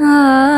啊。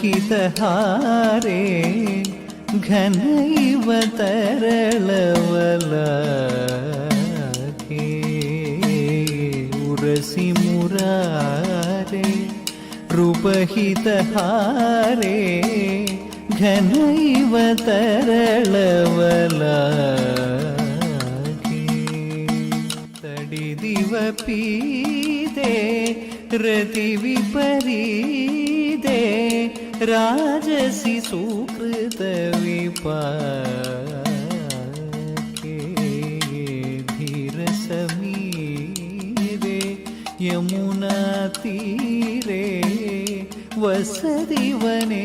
ಹಿತಹಾರೆ ಘನ ಇವ ತರಳವಲ ಉರಸಿ ಮುರಾರೆ ರೂಪಹಿತಹಾರೆ ಘನ ಇವ ತರಳವಲ ತಡಿದಿವಪೀದೆ ರತಿ ವಿಪರೀದೆ राजसी सुकृत विपाके धीर समीरे यमुना तीरे वसति वने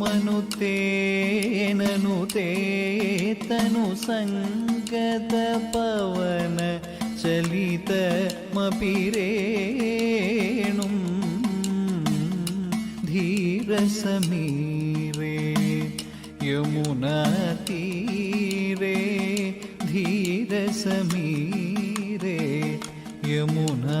మను తేనను తేతను సంగత పవన చలితమపిరేణుం ధీరసమీరే यमुनातीरे धीरसमीरे यमुना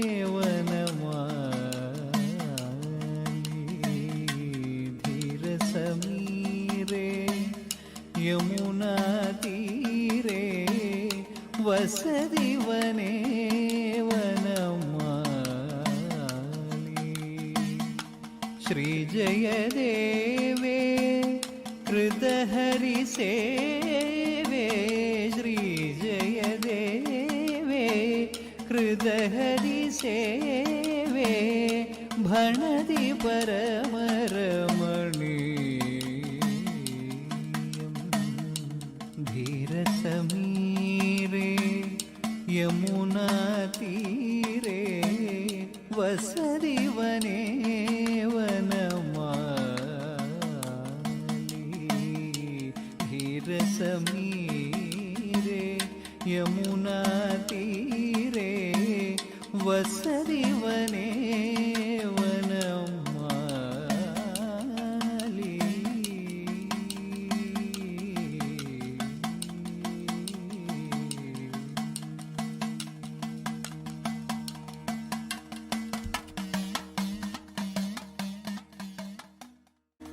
समीरे यमुना तीरे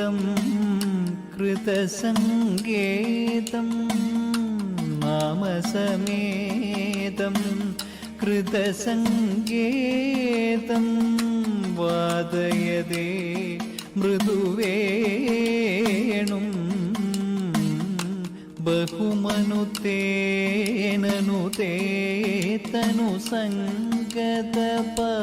ഗീതം कृतसङ्गीतं मम समेतं कृतसङ्गीतं वादयदे मृदुवेणुं बहुमनुतेननुते तनुसङ्गतपव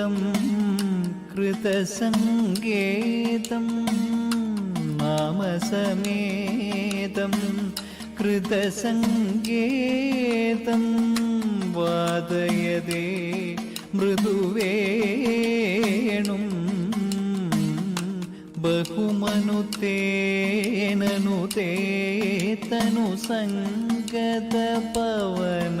സംഗീതം कृतसङ्गीतं मम समेतं कृतसङ्गीतं वादयदे मृदुवेणुं बहुमनुतेननुते तनुसङ्गतपवन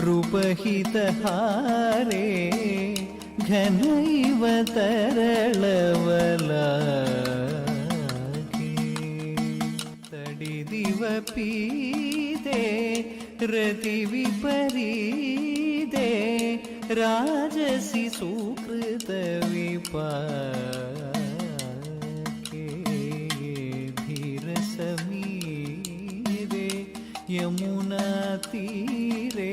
नृपहितहारे घनैव तरलवलाके तडिदिव पीते रतिविपरीदे राजसि सुकृतविपा यमुना तीरे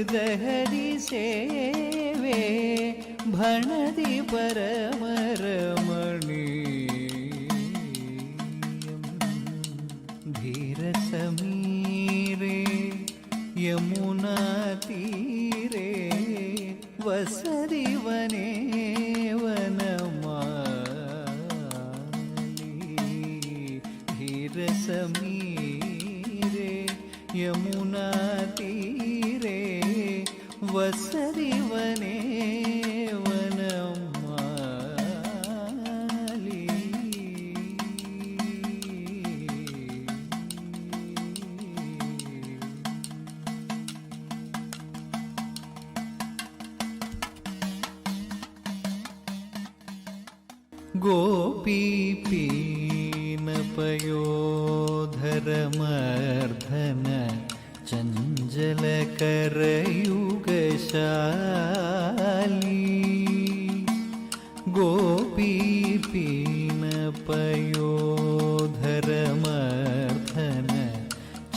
हृदयहरि सेवे भणति परमरमणीयम् धीरसमीरे यमुनातीरे वसति वने धीरसमीरे यमुनाती வசரே പൈരാലി ഗോപി പീണ പയോധരമർദ്ധന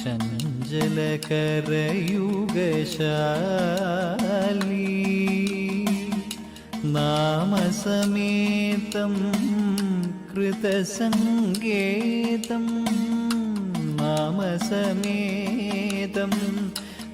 ചഞ്ചലകരയുഗശാലി നാമസമേതം कृतसङ्केतं नाम समे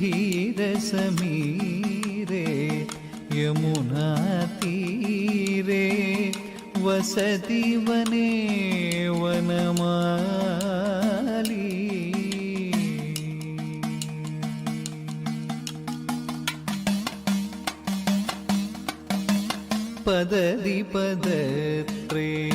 धीरसमीरे यमुना तीरे वसति वने वनमाली पदति पदत्रे